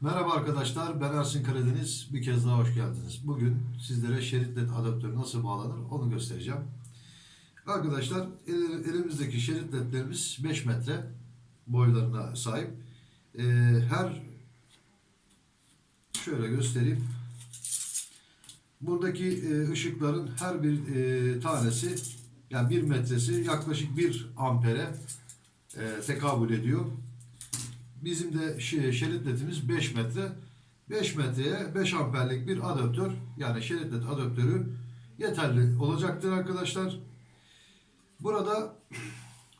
Merhaba arkadaşlar, ben Ersin Karadeniz. Bir kez daha hoş geldiniz. Bugün sizlere şerit led adaptörü nasıl bağlanır onu göstereceğim. Arkadaşlar el- elimizdeki şerit ledlerimiz 5 metre boylarına sahip. Ee, her şöyle göstereyim. Buradaki e, ışıkların her bir e, tanesi yani 1 metresi yaklaşık 1 ampere e, tekabül ediyor. Bizim de şe- şerit ledimiz 5 metre. 5 metreye 5 amperlik bir adaptör yani şerit led adaptörü yeterli olacaktır arkadaşlar. Burada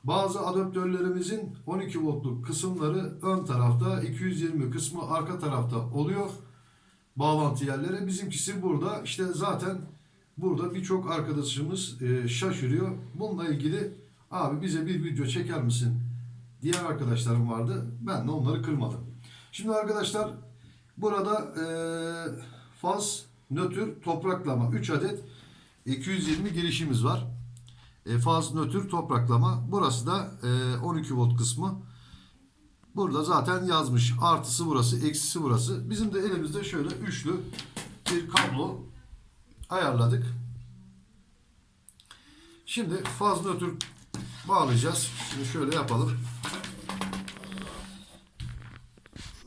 bazı adaptörlerimizin 12 voltluk kısımları ön tarafta, 220 kısmı arka tarafta oluyor. Bağlantı yerleri. Bizimkisi burada. İşte zaten burada birçok arkadaşımız e, şaşırıyor. Bununla ilgili abi bize bir video çeker misin? Diğer arkadaşlarım vardı. Ben de onları kırmadım. Şimdi arkadaşlar burada e, faz, nötr, topraklama 3 adet 220 girişimiz var. E, faz, nötr, topraklama. Burası da e, 12 volt kısmı. Burada zaten yazmış. Artısı burası, eksisi burası. Bizim de elimizde şöyle üçlü bir kablo ayarladık. Şimdi faz nötr bağlayacağız. Şimdi şöyle yapalım.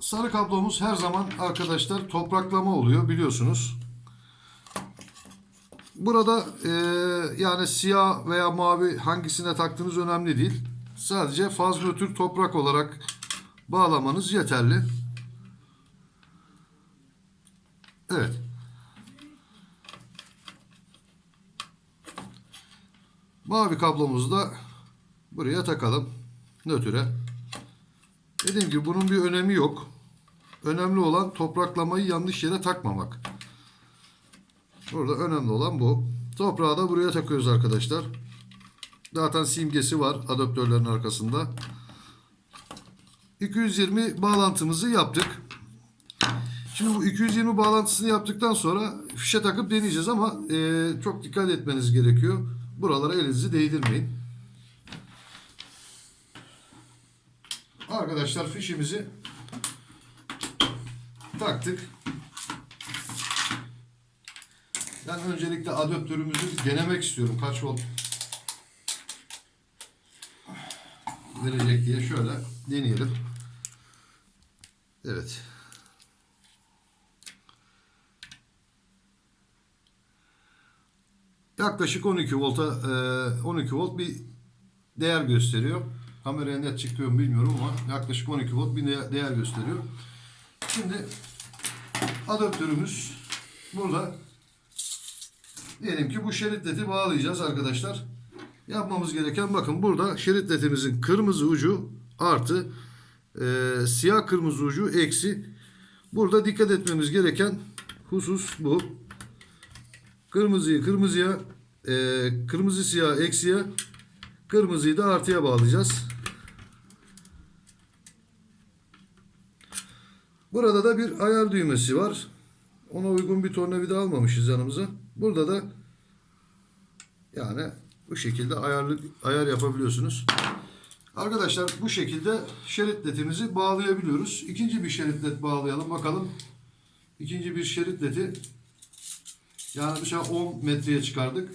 Sarı kablomuz her zaman arkadaşlar topraklama oluyor biliyorsunuz. Burada e, yani siyah veya mavi hangisine taktığınız önemli değil. Sadece faz nötr toprak olarak bağlamanız yeterli. Evet. Mavi kablomuzu da buraya takalım. Nötre. Dediğim gibi bunun bir önemi yok. Önemli olan topraklamayı yanlış yere takmamak. Burada önemli olan bu. Toprağı da buraya takıyoruz arkadaşlar. Zaten simgesi var adaptörlerin arkasında. 220 bağlantımızı yaptık. Şimdi bu 220 bağlantısını yaptıktan sonra fişe takıp deneyeceğiz ama e, çok dikkat etmeniz gerekiyor. Buralara elinizi değdirmeyin. Arkadaşlar fişimizi taktık. Ben öncelikle adaptörümüzü denemek istiyorum. Kaç volt verecek diye şöyle deneyelim. Evet. Yaklaşık 12 volta e, 12 volt bir değer gösteriyor. Kameraya net çıkıyor mu bilmiyorum ama yaklaşık 12 volt bir değer gösteriyor. Şimdi adaptörümüz burada. Diyelim ki bu şerit bağlayacağız arkadaşlar. Yapmamız gereken bakın burada şerit ledimizin kırmızı ucu artı e, siyah kırmızı ucu eksi. Burada dikkat etmemiz gereken husus bu. Kırmızıyı kırmızıya, e, kırmızı siyah eksiye, kırmızıyı da artıya bağlayacağız. Burada da bir ayar düğmesi var. Ona uygun bir tornavida almamışız yanımıza. Burada da yani bu şekilde ayarlı, ayar yapabiliyorsunuz. Arkadaşlar bu şekilde şerit ledimizi bağlayabiliyoruz. İkinci bir şerit led bağlayalım bakalım. İkinci bir şerit ledi yani mesela 10 metreye çıkardık.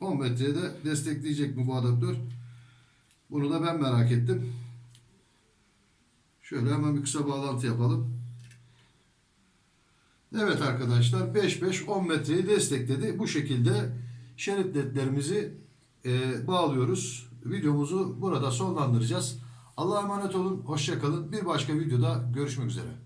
10 metreye de destekleyecek mi bu adaptör? Bunu da ben merak ettim. Şöyle hemen bir kısa bağlantı yapalım. Evet arkadaşlar 5-5-10 metreyi destekledi. Bu şekilde şerit ledlerimizi e, bağlıyoruz. Videomuzu burada sonlandıracağız. Allah'a emanet olun. Hoşçakalın. Bir başka videoda görüşmek üzere.